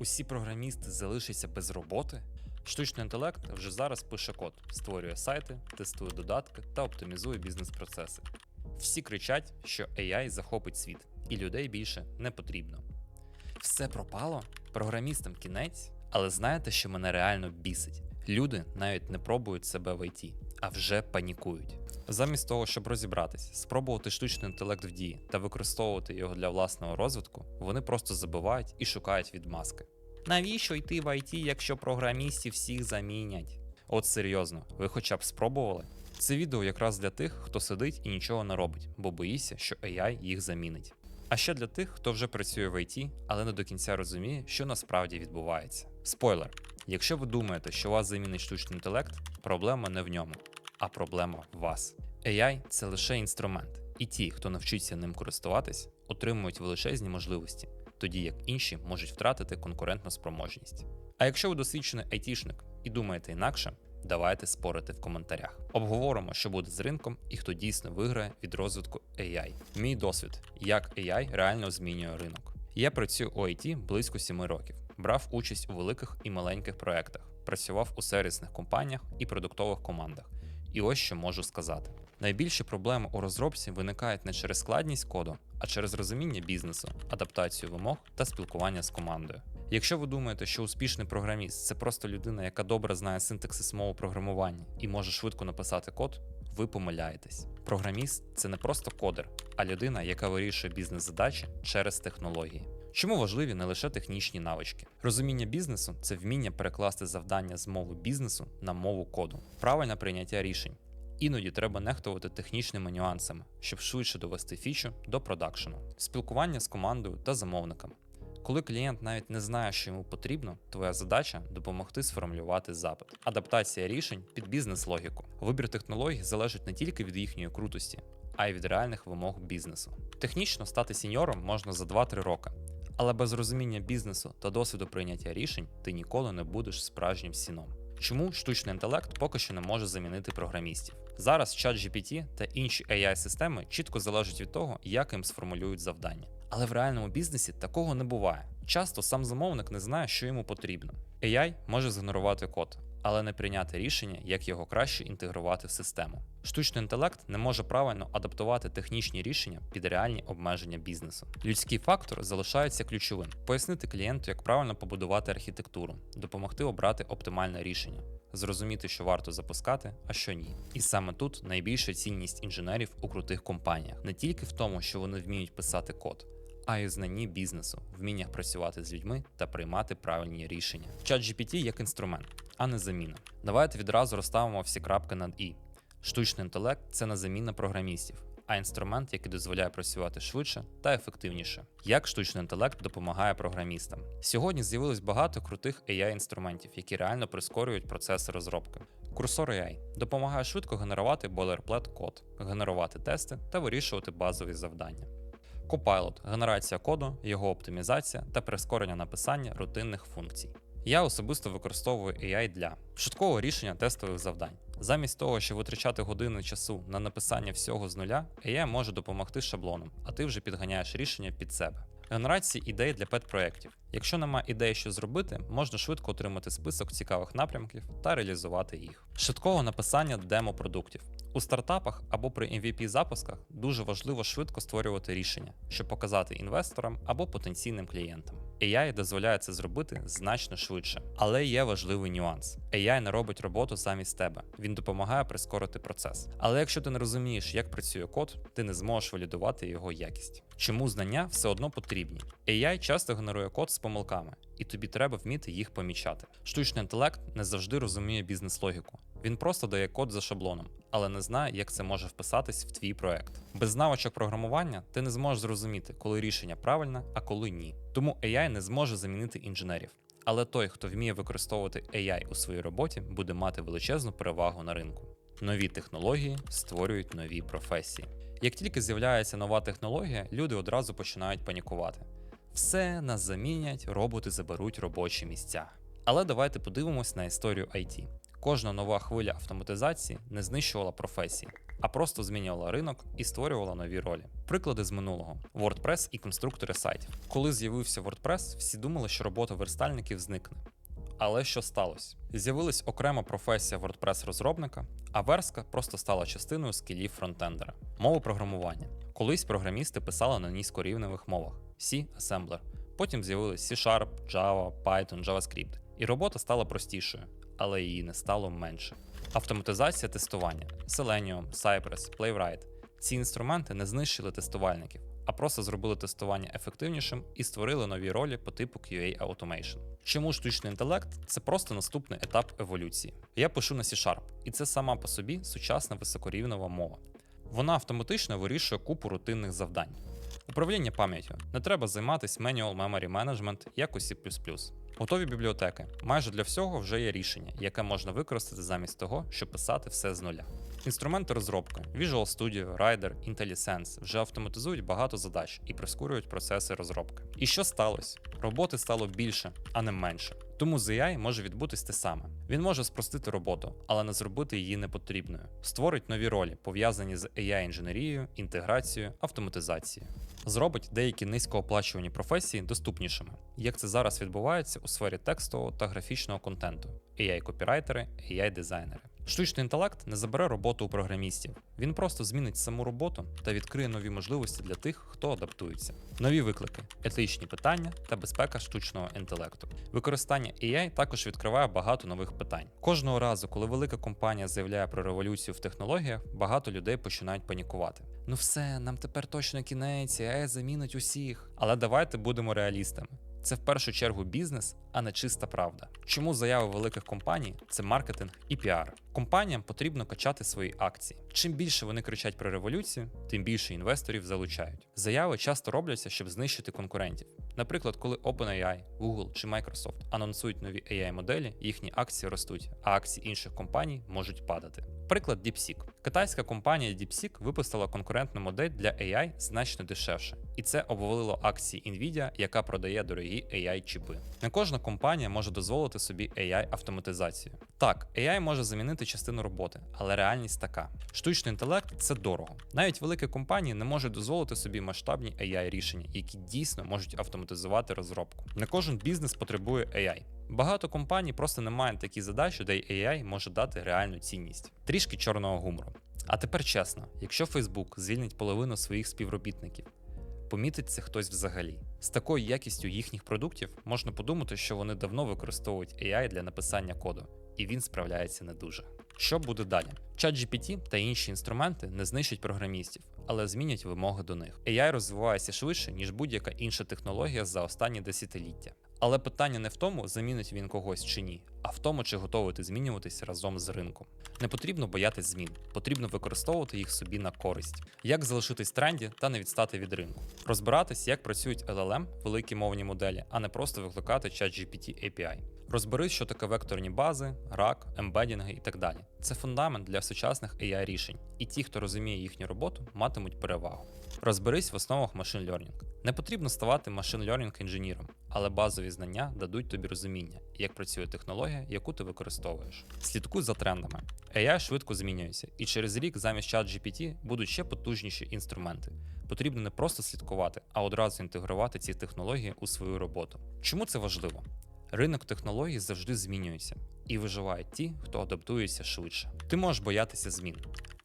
Усі програмісти залишаться без роботи? Штучний інтелект вже зараз пише код, створює сайти, тестує додатки та оптимізує бізнес-процеси. Всі кричать, що AI захопить світ, і людей більше не потрібно. Все пропало? Програмістам кінець? Але знаєте, що мене реально бісить? Люди навіть не пробують себе в ІТ, а вже панікують. Замість того, щоб розібратись, спробувати штучний інтелект в дії та використовувати його для власного розвитку, вони просто забувають і шукають відмазки. Навіщо йти в ІТ, якщо програмістів всіх замінять? От серйозно, ви хоча б спробували? Це відео якраз для тих, хто сидить і нічого не робить, бо боїться, що AI їх замінить. А ще для тих, хто вже працює в ІТ, але не до кінця розуміє, що насправді відбувається. Спойлер: якщо ви думаєте, що вас замінить штучний інтелект, проблема не в ньому, а проблема в вас. AI – це лише інструмент, і ті, хто навчиться ним користуватись, отримують величезні можливості, тоді як інші можуть втратити конкурентну спроможність. А якщо ви досвідчений айтішник і думаєте інакше, давайте спорити в коментарях. Обговоримо, що буде з ринком і хто дійсно виграє від розвитку AI. Мій досвід, як AI реально змінює ринок. Я працюю у IT близько 7 років, брав участь у великих і маленьких проєктах, працював у сервісних компаніях і продуктових командах. І ось що можу сказати: найбільші проблеми у розробці виникають не через складність коду, а через розуміння бізнесу, адаптацію вимог та спілкування з командою. Якщо ви думаєте, що успішний програміст це просто людина, яка добре знає синтаксис мови програмування і може швидко написати код, ви помиляєтесь. Програміст це не просто кодер, а людина, яка вирішує бізнес-задачі через технології. Чому важливі не лише технічні навички? Розуміння бізнесу це вміння перекласти завдання з мови бізнесу на мову коду, правильне прийняття рішень. Іноді треба нехтувати технічними нюансами, щоб швидше довести фічу до продакшену, спілкування з командою та замовниками. Коли клієнт навіть не знає, що йому потрібно, твоя задача допомогти сформулювати запит, адаптація рішень під бізнес-логіку. Вибір технологій залежить не тільки від їхньої крутості, а й від реальних вимог бізнесу. Технічно стати сіньором можна за 2-3 роки, але без розуміння бізнесу та досвіду прийняття рішень ти ніколи не будеш справжнім сіном. Чому штучний інтелект поки що не може замінити програмістів? Зараз ChatGPT та інші AI-системи чітко залежать від того, як їм сформулюють завдання. Але в реальному бізнесі такого не буває. Часто сам замовник не знає, що йому потрібно. AI може згенерувати код, але не прийняти рішення, як його краще інтегрувати в систему. Штучний інтелект не може правильно адаптувати технічні рішення під реальні обмеження бізнесу. Людський фактор залишається ключовим: пояснити клієнту, як правильно побудувати архітектуру, допомогти обрати оптимальне рішення. Зрозуміти, що варто запускати, а що ні. І саме тут найбільша цінність інженерів у крутих компаніях не тільки в тому, що вони вміють писати код, а й у знанні бізнесу, вміннях працювати з людьми та приймати правильні рішення. ChatGPT як інструмент, а не заміна. Давайте відразу розставимо всі крапки над і. Штучний інтелект це не заміна програмістів, а інструмент, який дозволяє працювати швидше та ефективніше. Як штучний інтелект допомагає програмістам? Сьогодні з'явилось багато крутих AI-інструментів, які реально прискорюють процеси розробки. Курсор AI допомагає швидко генерувати бойлерплет код, генерувати тести та вирішувати базові завдання. Copilot – генерація коду, його оптимізація та прискорення написання рутинних функцій. Я особисто використовую AI для швидкого рішення тестових завдань. Замість того, щоб витрачати години часу на написання всього з нуля, AI може допомогти шаблоном, а ти вже підганяєш рішення під себе. Генерації ідей для пет-проєктів. Якщо нема ідей, що зробити, можна швидко отримати список цікавих напрямків та реалізувати їх. Швидкого написання демо-продуктів. У стартапах або при MVP запусках дуже важливо швидко створювати рішення, щоб показати інвесторам або потенційним клієнтам. AI дозволяє це зробити значно швидше, але є важливий нюанс: AI не робить роботу замість тебе, він допомагає прискорити процес. Але якщо ти не розумієш, як працює код, ти не зможеш валідувати його якість. Чому знання все одно потрібні? AI часто генерує код з помилками, і тобі треба вміти їх помічати. Штучний інтелект не завжди розуміє бізнес-логіку. Він просто дає код за шаблоном, але не знає, як це може вписатись в твій проект. Без навичок програмування ти не зможеш зрозуміти, коли рішення правильне, а коли ні. Тому AI не зможе замінити інженерів. Але той, хто вміє використовувати AI у своїй роботі, буде мати величезну перевагу на ринку. Нові технології створюють нові професії. Як тільки з'являється нова технологія, люди одразу починають панікувати. Все нас замінять, роботи заберуть робочі місця. Але давайте подивимось на історію IT. Кожна нова хвиля автоматизації не знищувала професії, а просто змінювала ринок і створювала нові ролі. Приклади з минулого: WordPress і конструктори сайтів. Коли з'явився WordPress, всі думали, що робота верстальників зникне. Але що сталося? З'явилась окрема професія WordPress-розробника, а верстка просто стала частиною скілів фронтендера. Мови програмування. Колись програмісти писали на низькорівневих мовах C, Assembler. Потім з'явились C-Sharp, Java, Python, JavaScript. І робота стала простішою, але її не стало менше. Автоматизація тестування Selenium, Cypress, Playwright. Ці інструменти не знищили тестувальників, а просто зробили тестування ефективнішим і створили нові ролі по типу QA Automation. Чому штучний інтелект це просто наступний етап еволюції. Я пишу на C-Sharp, і це сама по собі сучасна високорівнева мова. Вона автоматично вирішує купу рутинних завдань. Управління пам'яттю не треба займатися Manual Memory Management, як у C++. Готові бібліотеки. Майже для всього вже є рішення, яке можна використати замість того, щоб писати все з нуля. Інструменти розробки Visual Studio, Rider, IntelliSense вже автоматизують багато задач і прискорюють процеси розробки. І що сталося? Роботи стало більше, а не менше. Тому з AI може відбутись те саме. Він може спростити роботу, але не зробити її непотрібною. Створить нові ролі, пов'язані з AI-інженерією, інтеграцією, автоматизацією. Зробить деякі низькооплачувані професії доступнішими, як це зараз відбувається у сфері текстового та графічного контенту, AI-копірайтери, AI-дизайнери. Штучний інтелект не забере роботу у програмістів. Він просто змінить саму роботу та відкриє нові можливості для тих, хто адаптується. Нові виклики, етичні питання та безпека штучного інтелекту. Використання AI також відкриває багато нових питань. Кожного разу, коли велика компанія заявляє про революцію в технологіях, багато людей починають панікувати. Ну все, нам тепер точно кінець, AI замінить усіх. Але давайте будемо реалістами. Це в першу чергу бізнес, а не чиста правда. Чому заяви великих компаній це маркетинг і піар? Компаніям потрібно качати свої акції. Чим більше вони кричать про революцію, тим більше інвесторів залучають. Заяви часто робляться, щоб знищити конкурентів. Наприклад, коли OpenAI, Google чи Microsoft анонсують нові AI-моделі, їхні акції ростуть, а акції інших компаній можуть падати. Приклад DeepSeek. Китайська компанія DeepSeek випустила конкурентну модель для AI значно дешевше, і це обвалило акції Nvidia, яка продає дорогі AI-чіпи. Не кожна компанія може дозволити собі AI-автоматизацію. Так, AI може замінити частину роботи, але реальність така: штучний інтелект це дорого. Навіть великі компанії не можуть дозволити собі масштабні AI-рішення, які дійсно можуть автоматизувати розробку. Не кожен бізнес потребує AI. Багато компаній просто не мають такі задачі, де AI може дати реальну цінність. Трішки чорного гумору. А тепер чесно, якщо Facebook звільнить половину своїх співробітників, помітить це хтось взагалі. З такою якістю їхніх продуктів можна подумати, що вони давно використовують AI для написання коду, і він справляється не дуже. Що буде далі? ChatGPT та інші інструменти не знищать програмістів, але змінять вимоги до них. AI розвивається швидше, ніж будь-яка інша технологія за останні десятиліття. Але питання не в тому, замінить він когось чи ні, а в тому, чи готовий ти змінюватися разом з ринком. Не потрібно боятись змін, потрібно використовувати їх собі на користь, як залишитись тренді та не відстати від ринку, розбиратись, як працюють LLM, великі мовні моделі, а не просто викликати ChatGPT API. Розберись, що таке векторні бази, RAG, ембедінги і так далі. Це фундамент для сучасних AI рішень, і ті, хто розуміє їхню роботу, матимуть перевагу. Розберись в основах машин learning. Не потрібно ставати машин learning інженіром, але базові знання дадуть тобі розуміння, як працює технологія, яку ти використовуєш. Слідкуй за трендами. AI швидко змінюється, і через рік замість ChatGPT будуть ще потужніші інструменти. Потрібно не просто слідкувати, а одразу інтегрувати ці технології у свою роботу. Чому це важливо? Ринок технологій завжди змінюється, і виживають ті, хто адаптується швидше. Ти можеш боятися змін,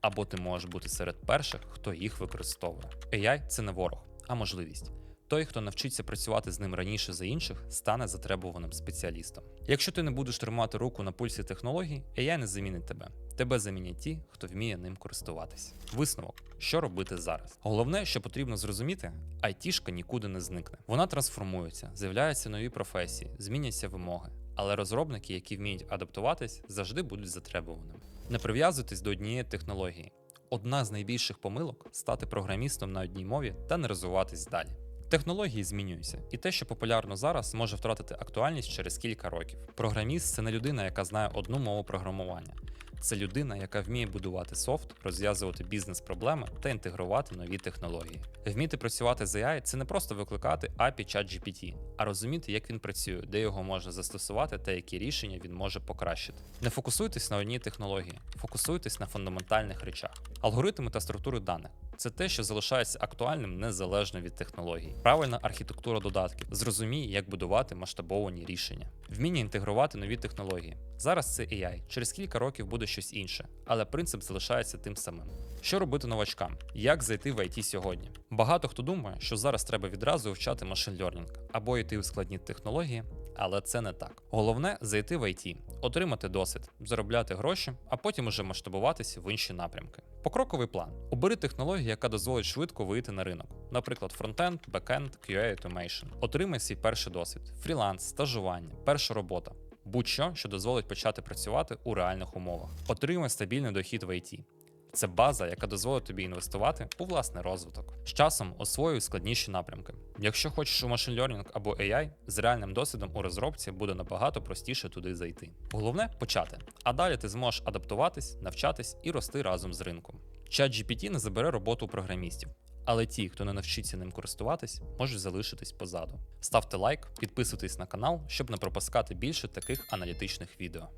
або ти можеш бути серед перших, хто їх використовує. AI – це не ворог, а можливість. Той, хто навчиться працювати з ним раніше за інших, стане затребуваним спеціалістом. Якщо ти не будеш тримати руку на пульсі технологій, AI не замінить тебе. Тебе замінять ті, хто вміє ним користуватися. Висновок, що робити зараз. Головне, що потрібно зрозуміти, айтішка нікуди не зникне. Вона трансформується, з'являються нові професії, зміняться вимоги. Але розробники, які вміють адаптуватись, завжди будуть затребуваними. Не прив'язуйтесь до однієї технології. Одна з найбільших помилок стати програмістом на одній мові та не розвиватись далі. Технології змінюються, і те, що популярно зараз, може втратити актуальність через кілька років. Програміст це не людина, яка знає одну мову програмування. це людина, яка вміє будувати софт, розв'язувати бізнес-проблеми та інтегрувати нові технології. Вміти працювати з AI – це не просто викликати API ChatGPT, а розуміти, як він працює, де його можна застосувати та які рішення він може покращити. Не фокусуйтесь на одній технології, фокусуйтесь на фундаментальних речах. Алгоритми та структури даних це те, що залишається актуальним незалежно від технологій. Правильна архітектура додатків. Зрозумій, як будувати масштабовані рішення. Вміння інтегрувати нові технології. Зараз це AI, через кілька років буде щось інше, але принцип залишається тим самим. Що робити новачкам? Як зайти в IT сьогодні? Багато хто думає, що зараз треба відразу вивчати машин learning або йти у складні технології, але це не так. Головне зайти в IT, отримати досвід, заробляти гроші, а потім уже масштабуватися в інші напрямки. Покроковий план: обери технологію, яка дозволить швидко вийти на ринок, наприклад, фронтенд, бекенд, QA Automation. Отримай свій перший досвід, фріланс, стажування, перша робота. Будь-що, що дозволить почати працювати у реальних умовах. Отримай стабільний дохід в IT. Це база, яка дозволить тобі інвестувати у власний розвиток. З часом освоюй складніші напрямки. Якщо хочеш у машин learning або AI, з реальним досвідом у розробці буде набагато простіше туди зайти. Головне почати, а далі ти зможеш адаптуватись, навчатись і рости разом з ринком. ChatGPT не забере роботу у програмістів. Але ті, хто не навчиться ним користуватись, можуть залишитись позаду. Ставте лайк, підписуйтесь на канал, щоб не пропускати більше таких аналітичних відео.